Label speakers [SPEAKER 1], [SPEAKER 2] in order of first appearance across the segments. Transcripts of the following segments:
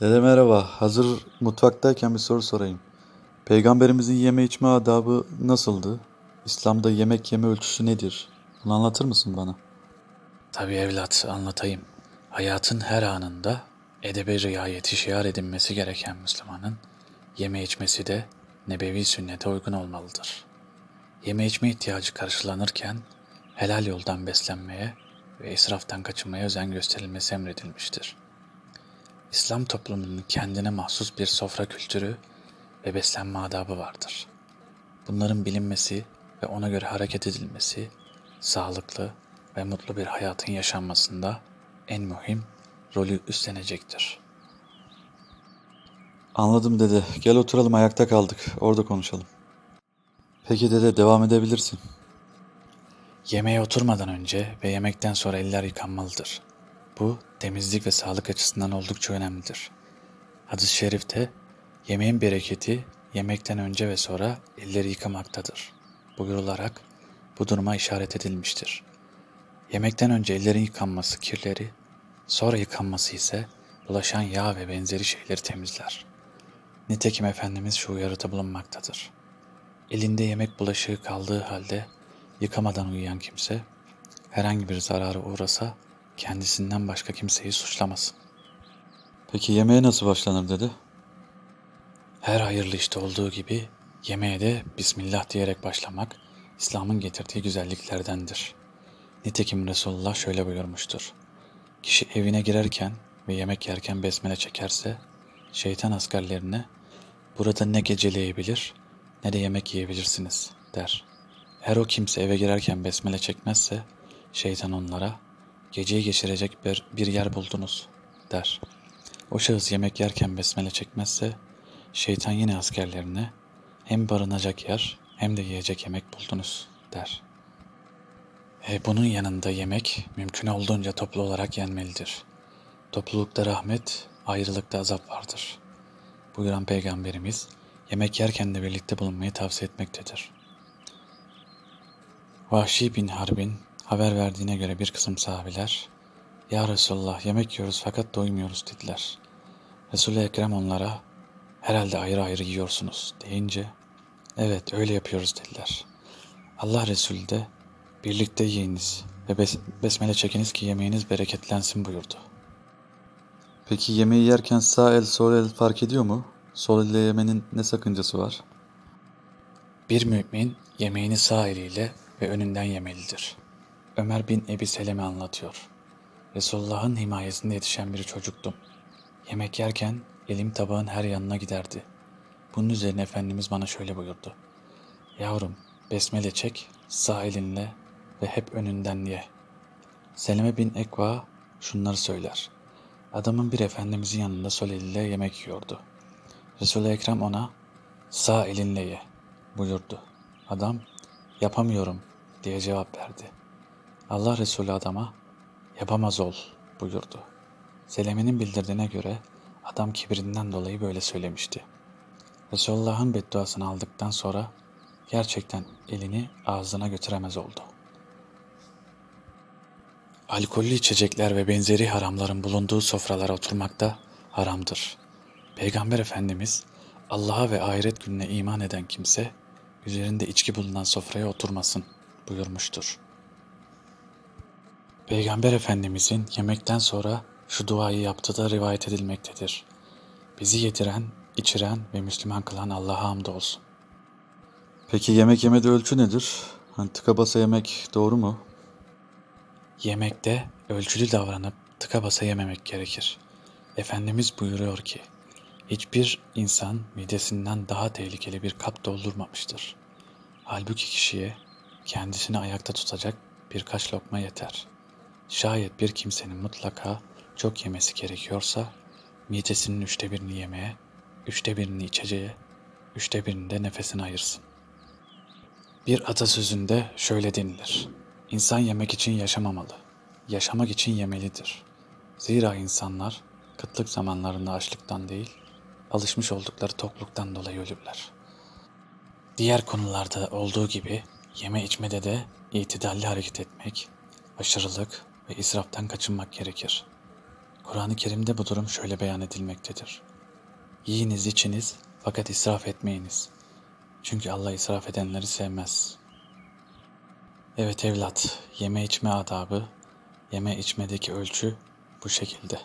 [SPEAKER 1] Dede merhaba. Hazır mutfaktayken bir soru sorayım. Peygamberimizin yeme içme adabı nasıldı? İslam'da yemek yeme ölçüsü nedir? Bunu anlatır mısın bana?
[SPEAKER 2] Tabii evlat anlatayım. Hayatın her anında edebe riayeti şiar edinmesi gereken Müslümanın yeme içmesi de nebevi sünnete uygun olmalıdır. Yeme içme ihtiyacı karşılanırken helal yoldan beslenmeye ve israftan kaçınmaya özen gösterilmesi emredilmiştir. İslam toplumunun kendine mahsus bir sofra kültürü ve beslenme adabı vardır. Bunların bilinmesi ve ona göre hareket edilmesi sağlıklı ve mutlu bir hayatın yaşanmasında en mühim rolü üstlenecektir.
[SPEAKER 1] Anladım dede. Gel oturalım ayakta kaldık. Orada konuşalım. Peki dede devam edebilirsin.
[SPEAKER 2] Yemeğe oturmadan önce ve yemekten sonra eller yıkanmalıdır. Bu temizlik ve sağlık açısından oldukça önemlidir. Hadis-i şerifte yemeğin bereketi yemekten önce ve sonra elleri yıkamaktadır. Buyurularak bu duruma işaret edilmiştir. Yemekten önce ellerin yıkanması kirleri, sonra yıkanması ise bulaşan yağ ve benzeri şeyleri temizler. Nitekim Efendimiz şu uyarıda bulunmaktadır. Elinde yemek bulaşığı kaldığı halde yıkamadan uyuyan kimse herhangi bir zarara uğrasa kendisinden başka kimseyi suçlamasın.
[SPEAKER 1] Peki yemeğe nasıl başlanır dede?
[SPEAKER 2] Her hayırlı işte olduğu gibi yemeğe de Bismillah diyerek başlamak İslam'ın getirdiği güzelliklerdendir. Nitekim Resulullah şöyle buyurmuştur. Kişi evine girerken ve yemek yerken besmele çekerse şeytan askerlerine burada ne geceleyebilir ne de yemek yiyebilirsiniz der. Eğer o kimse eve girerken besmele çekmezse şeytan onlara geceyi geçirecek bir, bir yer buldunuz der. O şahıs yemek yerken besmele çekmezse şeytan yine askerlerine hem barınacak yer hem de yiyecek yemek buldunuz der. E, bunun yanında yemek mümkün olduğunca toplu olarak yenmelidir. Toplulukta rahmet, ayrılıkta azap vardır. Buyuran Peygamberimiz yemek yerken de birlikte bulunmayı tavsiye etmektedir. Vahşi bin Harbin haber verdiğine göre bir kısım sahabiler Ya Resulullah yemek yiyoruz fakat doymuyoruz dediler. Resul-i Ekrem onlara herhalde ayrı ayrı yiyorsunuz deyince evet öyle yapıyoruz dediler. Allah Resulü de birlikte yiyiniz ve bes- besmele çekiniz ki yemeğiniz bereketlensin buyurdu.
[SPEAKER 1] Peki yemeği yerken sağ el sol el fark ediyor mu? Sol elle yemenin ne sakıncası var?
[SPEAKER 2] Bir mümin yemeğini sağ eliyle ve önünden yemelidir. Ömer bin Ebi Seleme anlatıyor. Resulullah'ın himayesinde yetişen bir çocuktum. Yemek yerken elim tabağın her yanına giderdi. Bunun üzerine Efendimiz bana şöyle buyurdu. Yavrum besmele çek sağ elinle ve hep önünden ye. Seleme bin Ekva şunları söyler. Adamın bir Efendimizin yanında sol eliyle yemek yiyordu. Resul-i Ekrem ona sağ elinle ye buyurdu. Adam yapamıyorum diye cevap verdi. Allah Resulü adama yapamaz ol buyurdu. Seleme'nin bildirdiğine göre adam kibrinden dolayı böyle söylemişti. Resulullah'ın bedduasını aldıktan sonra gerçekten elini ağzına götüremez oldu. Alkollü içecekler ve benzeri haramların bulunduğu sofralara oturmak da haramdır. Peygamber Efendimiz Allah'a ve ahiret gününe iman eden kimse üzerinde içki bulunan sofraya oturmasın buyurmuştur. Peygamber Efendimizin yemekten sonra şu duayı yaptığı da rivayet edilmektedir. Bizi yediren, içiren ve Müslüman kılan Allah'a hamdolsun.
[SPEAKER 1] Peki yemek yemede ölçü nedir? Hani tıka basa yemek doğru mu?
[SPEAKER 2] Yemekte ölçülü davranıp tıka basa yememek gerekir. Efendimiz buyuruyor ki, hiçbir insan midesinden daha tehlikeli bir kap doldurmamıştır. Halbuki kişiye kendisini ayakta tutacak birkaç lokma yeter. Şayet bir kimsenin mutlaka çok yemesi gerekiyorsa, midesinin üçte birini yemeye, üçte birini içeceğe, üçte birini de nefesine ayırsın. Bir atasözünde şöyle denilir. İnsan yemek için yaşamamalı. Yaşamak için yemelidir. Zira insanlar kıtlık zamanlarında açlıktan değil, alışmış oldukları tokluktan dolayı ölürler. Diğer konularda olduğu gibi yeme içmede de itidalli hareket etmek, aşırılık ve israftan kaçınmak gerekir. Kur'an-ı Kerim'de bu durum şöyle beyan edilmektedir. Yiyiniz içiniz fakat israf etmeyiniz. Çünkü Allah israf edenleri sevmez. Evet evlat, yeme içme adabı, yeme içmedeki ölçü bu şekilde.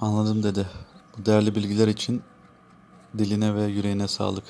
[SPEAKER 1] Anladım dede. Bu değerli bilgiler için diline ve yüreğine sağlık.